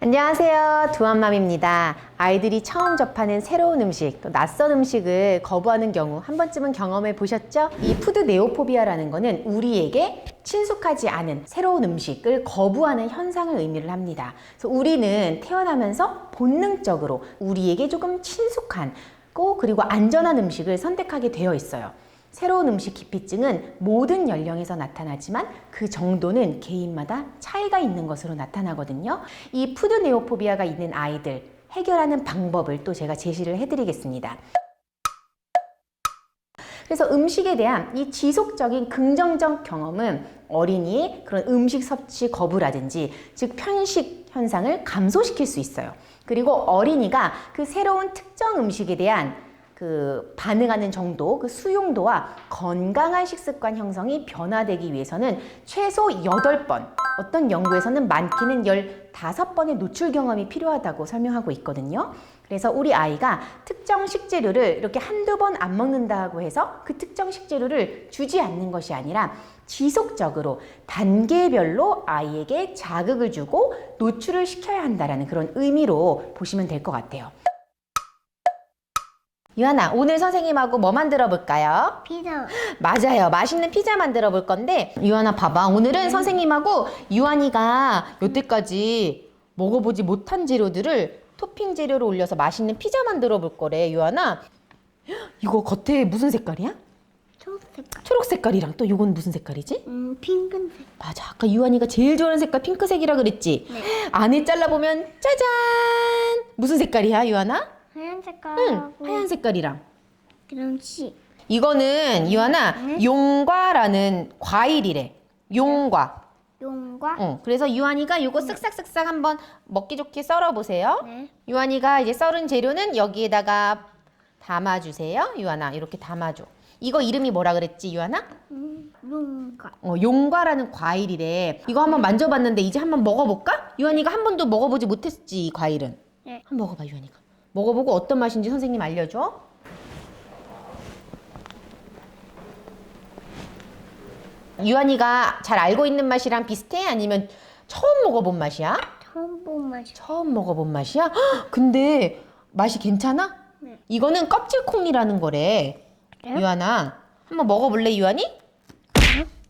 안녕하세요. 두한맘입니다. 아이들이 처음 접하는 새로운 음식, 또 낯선 음식을 거부하는 경우 한 번쯤은 경험해 보셨죠? 이 푸드 네오포비아라는 거는 우리에게 친숙하지 않은 새로운 음식을 거부하는 현상을 의미를 합니다. 그래서 우리는 태어나면서 본능적으로 우리에게 조금 친숙한 고 그리고 안전한 음식을 선택하게 되어 있어요. 새로운 음식 기피증은 모든 연령에서 나타나지만 그 정도는 개인마다 차이가 있는 것으로 나타나거든요. 이 푸드 네오포비아가 있는 아이들 해결하는 방법을 또 제가 제시를 해드리겠습니다. 그래서 음식에 대한 이 지속적인 긍정적 경험은 어린이의 그런 음식 섭취 거부라든지 즉 편식 현상을 감소시킬 수 있어요. 그리고 어린이가 그 새로운 특정 음식에 대한 그 반응하는 정도, 그 수용도와 건강한 식습관 형성이 변화되기 위해서는 최소 8번, 어떤 연구에서는 많게는 15번의 노출 경험이 필요하다고 설명하고 있거든요. 그래서 우리 아이가 특정 식재료를 이렇게 한두 번 안 먹는다고 해서 그 특정 식재료를 주지 않는 것이 아니라 지속적으로 단계별로 아이에게 자극을 주고 노출을 시켜야 한다라는 그런 의미로 보시면 될 것 같아요. 유하나, 오늘 선생님하고 뭐 만들어 볼까요? 피자. 맞아요. 맛있는 피자 만들어 볼 건데, 유하나 봐봐. 오늘은 선생님하고 유한이가 여태까지 먹어보지 못한 재료들을 토핑 재료로 올려서 맛있는 피자 만들어 볼 거래, 유하나. 이거 겉에 무슨 색깔이야? 초록색. 초록 색깔이랑 또 이건 무슨 색깔이지? 음, 핑크색. 맞아. 아까 유한이가 제일 좋아하는 색깔 핑크색이라 그랬지? 네. 안에 잘라보면 짜잔! 무슨 색깔이야, 유한아? 하얀 응, 색깔하고. 하얀 색깔이랑. 그럼 씨. 이거는 유한아 네. 용과라는 과일이래. 용과. 용과. 어, 그래서 유한이가 요거 쓱싹쓱싹 한번 먹기 좋게 썰어 보세요. 네. 유한이가 이제 썰은 재료는 여기에다가 담아 주세요. 유한아 이렇게 담아 줘. 이거 이름이 뭐라 그랬지, 유한아? 음, 용과. 어, 용과라는 과일이래. 이거 한번 만져봤는데 이제 한번 먹어볼까? 유한이가 한 번도 먹어보지 못했지, 이 과일은. 네. 한번 먹어봐, 유한이가. 먹어보고 어떤 맛인지 선생님 알려줘. 유한이가 잘 알고 있는 맛이랑 비슷해? 아니면 처음 먹어본 맛이야? 처음 본 맛이. 처음 먹어본 맛이야? 헉, 근데 맛이 괜찮아? 네. 이거는 껍질콩이라는 거래. 네? 유한아, 한번 먹어볼래, 유한이?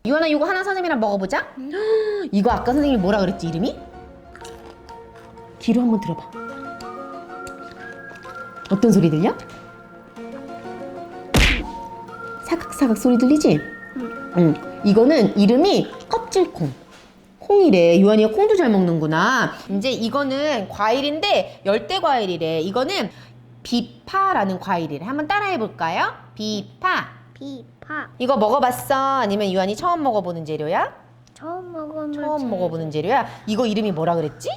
유한아, 이거 하나 선생님이랑 먹어보자. 헉, 이거 아까 선생님이 뭐라 그랬지, 이름이? 귀로 한번 들어봐. 어떤 소리 들려? 사각사각 소리 들리지? 응. 이거는 이름이 껍질콩. 콩이래. 유한이가 콩도 잘 먹는구나. 이제 이거는 과일인데 열대 과일이래. 이거는 비파라는 과일이래. 한번 따라해 볼까요? 비파. 비파. 이거 먹어봤어? 아니면 유한이 처음 먹어보는 재료야? 처음 먹어본 처음 먹어보는 재료야? 이거 이름이 뭐라 그랬지?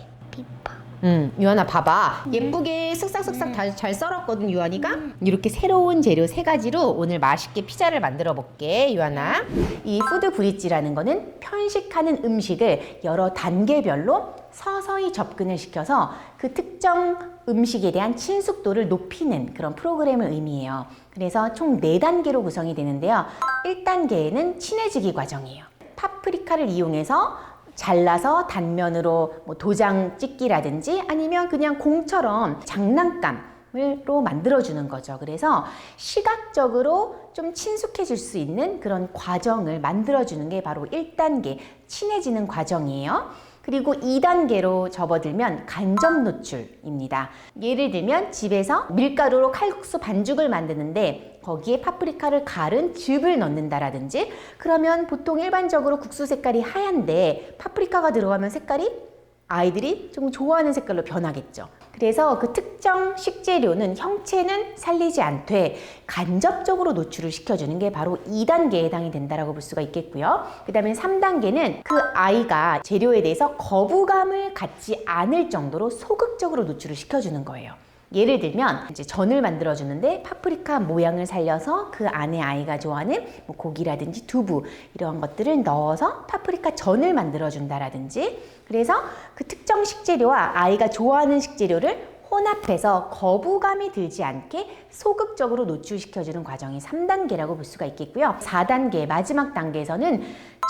응, 유한아 봐봐. 예쁘게 쓱싹쓱싹 다- 잘 썰었거든, 유한이가. 이렇게 새로운 재료 세 가지로 오늘 맛있게 피자를 만들어 볼게, 유한아. 이 푸드 브릿지라는 거는 편식하는 음식을 여러 단계별로 서서히 접근을 시켜서 그 특정 음식에 대한 친숙도를 높이는 그런 프로그램을 의미해요. 그래서 총 네단계로 구성이 되는데요. 1단계에는 친해지기 과정이에요. 파프리카를 이용해서 잘라서 단면으로 뭐 도장 찍기라든지 아니면 그냥 공처럼 장난감으로 만들어주는 거죠. 그래서 시각적으로 좀 친숙해질 수 있는 그런 과정을 만들어주는 게 바로 1단계 친해지는 과정이에요. 그리고 2단계로 접어들면 간접 노출입니다. 예를 들면 집에서 밀가루로 칼국수 반죽을 만드는데 거기에 파프리카를 갈은 즙을 넣는다라든지 그러면 보통 일반적으로 국수 색깔이 하얀데 파프리카가 들어가면 색깔이 아이들이 좀 좋아하는 색깔로 변하겠죠. 그래서 그 특정 식재료는 형체는 살리지 않되 간접적으로 노출을 시켜주는 게 바로 2단계에 해당이 된다라고 볼 수가 있겠고요. 그 다음에 3단계는 그 아이가 재료에 대해서 거부감을 갖지 않을 정도로 소극적으로 노출을 시켜주는 거예요. 예를 들면 이제 전을 만들어 주는데 파프리카 모양을 살려서 그 안에 아이가 좋아하는 뭐 고기라든지 두부 이런 것들을 넣어서 파프리카 전을 만들어 준다라든지. 그래서 그 특정 식재료와 아이가 좋아하는 식재료를 혼합해서 거부감이 들지 않게 소극적으로 노출시켜주는 과정이 3단계라고 볼 수가 있겠고요. 4단계, 마지막 단계에서는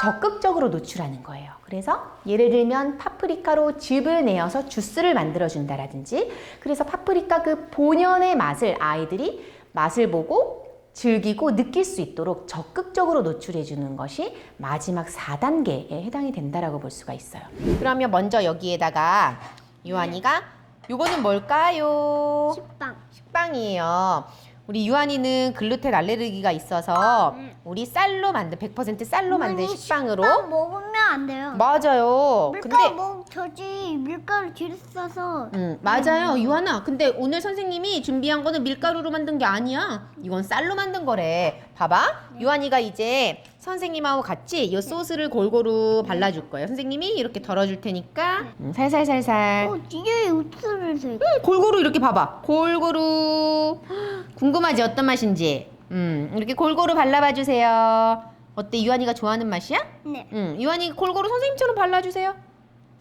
적극적으로 노출하는 거예요. 그래서 예를 들면 파프리카로 즙을 내어서 주스를 만들어준다라든지 그래서 파프리카 그 본연의 맛을 아이들이 맛을 보고 즐기고 느낄 수 있도록 적극적으로 노출해 주는 것이 마지막 4단계에 해당이 된다라고 볼 수가 있어요. 그러면 먼저 여기에다가 유한이가 요거는 뭘까요? 식빵. 식빵이에요. 우리 유한이는 글루텐 알레르기가 있어서 음. 우리 쌀로 만든 100% 쌀로 만든 어머니, 식빵으로 식빵 먹으면 안 돼요. 맞아요. 밀가루 근데 먹 저지 밀가루 뒤로 써서 음, 맞아요. 유한아. 근데 오늘 선생님이 준비한 거는 밀가루로 만든 게 아니야. 이건 쌀로 만든 거래. 봐봐. 유한이가 이제 선생님하고 같이 이 소스를 골고루 발라줄 거예요. 선생님이 이렇게 덜어줄 테니까 음, 살살살살. 어 뒤에 우투를 세. 음, 골고루 이렇게 봐봐. 골고루. 궁금하지 어떤 맛인지. 음, 이렇게 골고루 발라봐 주세요. 어때? 유한이가 좋아하는 맛이야? 네. 응, 유한이 골고루 선생님처럼 발라주세요.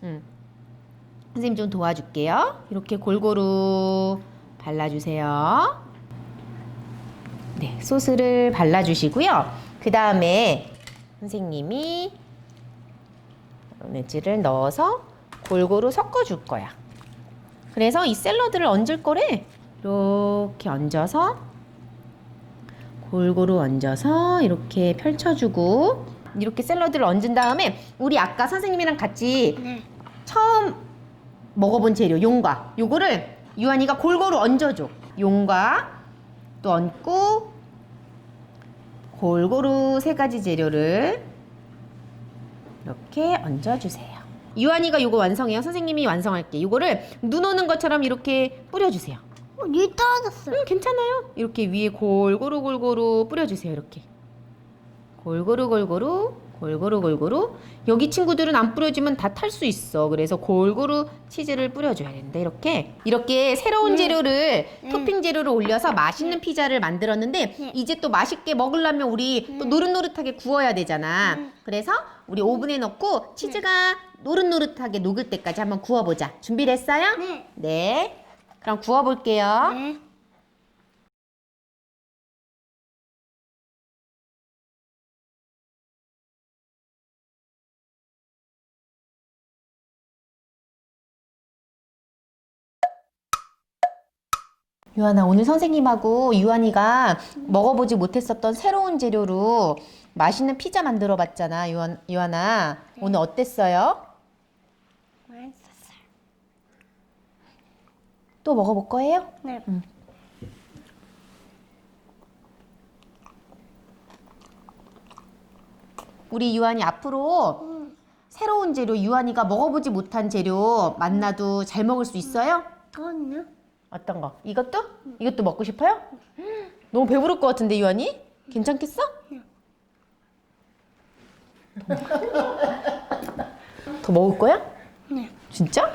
응. 선생님 좀 도와줄게요. 이렇게 골고루 발라주세요. 네, 소스를 발라주시고요. 그 다음에 선생님이 마요네즈를 넣어서 골고루 섞어줄 거야. 그래서 이 샐러드를 얹을 거래. 이렇게 얹어서 골고루 얹어서 이렇게 펼쳐주고 이렇게 샐러드를 얹은 다음에 우리 아까 선생님이랑 같이 네. 처음 먹어본 재료 용과 요거를 유한이가 골고루 얹어줘. 용과 또 얹고 골고루 세 가지 재료를 이렇게 얹어주세요. 유한이가 요거 완성해요. 선생님이 완성할게. 요거를 눈 오는 것처럼 이렇게 뿌려주세요 어, 니 떨어졌어요. 음, 괜찮아요. 이렇게 위에 골고루 골고루 뿌려주세요. 이렇게 골고루 골고루 골고루 골고루 여기 친구들은 안 뿌려주면 다 탈 수 있어. 그래서 골고루 치즈를 뿌려줘야 되는데 이렇게 이렇게 새로운 네. 재료를 네. 토핑 재료를 올려서 맛있는 피자를 만들었는데 네. 이제 또 맛있게 먹으려면 우리 또 네. 노릇노릇하게 구워야 되잖아. 네. 그래서 우리 오븐에 넣고 치즈가 노릇노릇하게 녹을 때까지 한번 구워보자. 준비됐어요? 네. 네. 그럼 구워볼게요. 네. 유한아 오늘 선생님하고 유한이가 먹어보지 못했었던 새로운 재료로 맛있는 피자 만들어 봤잖아 유한, 유한아 오늘 어땠어요? 또 먹어볼 거예요? 네. 우리 유한이 앞으로 음. 새로운 재료 유한이가 먹어보지 못한 재료 만나도 잘 먹을 수 있어요? 그거는요? 어떤 거? 이것도? 이것도 먹고 싶어요? 너무 배부를 것 같은데 유한이? 괜찮겠어? 더 먹을 거야? 네. 진짜?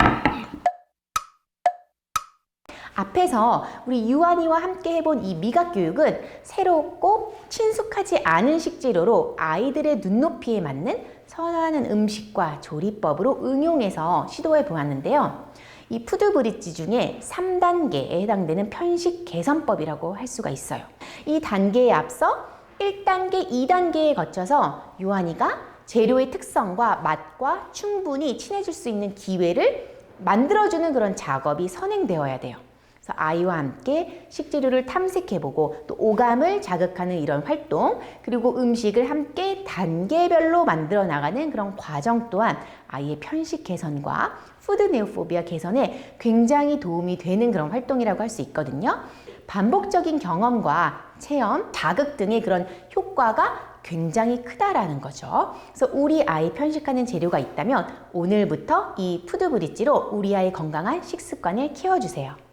앞에서 우리 유한이와 함께 해본 이 미각 교육은 새롭고 친숙하지 않은 식재료로 아이들의 눈높이에 맞는 선호하는 음식과 조리법으로 응용해서 시도해 보았는데요. 이 푸드 브릿지 중에 3단계에 해당되는 편식 개선법이라고 할 수가 있어요. 이 단계에 앞서 1단계, 2단계에 거쳐서 유한이가 재료의 특성과 맛과 충분히 친해질 수 있는 기회를 만들어주는 그런 작업이 선행되어야 돼요. 그래서 아이와 함께 식재료를 탐색해보고 또 오감을 자극하는 이런 활동 그리고 음식을 함께 단계별로 만들어 나가는 그런 과정 또한 아이의 편식 개선과 푸드 네오포비아 개선에 굉장히 도움이 되는 그런 활동이라고 할 수 있거든요. 반복적인 경험과 체험, 자극 등의 그런 효과가 굉장히 크다라는 거죠. 그래서 우리 아이 편식하는 재료가 있다면 오늘부터 이 푸드 브릿지로 우리 아이 건강한 식습관을 키워주세요.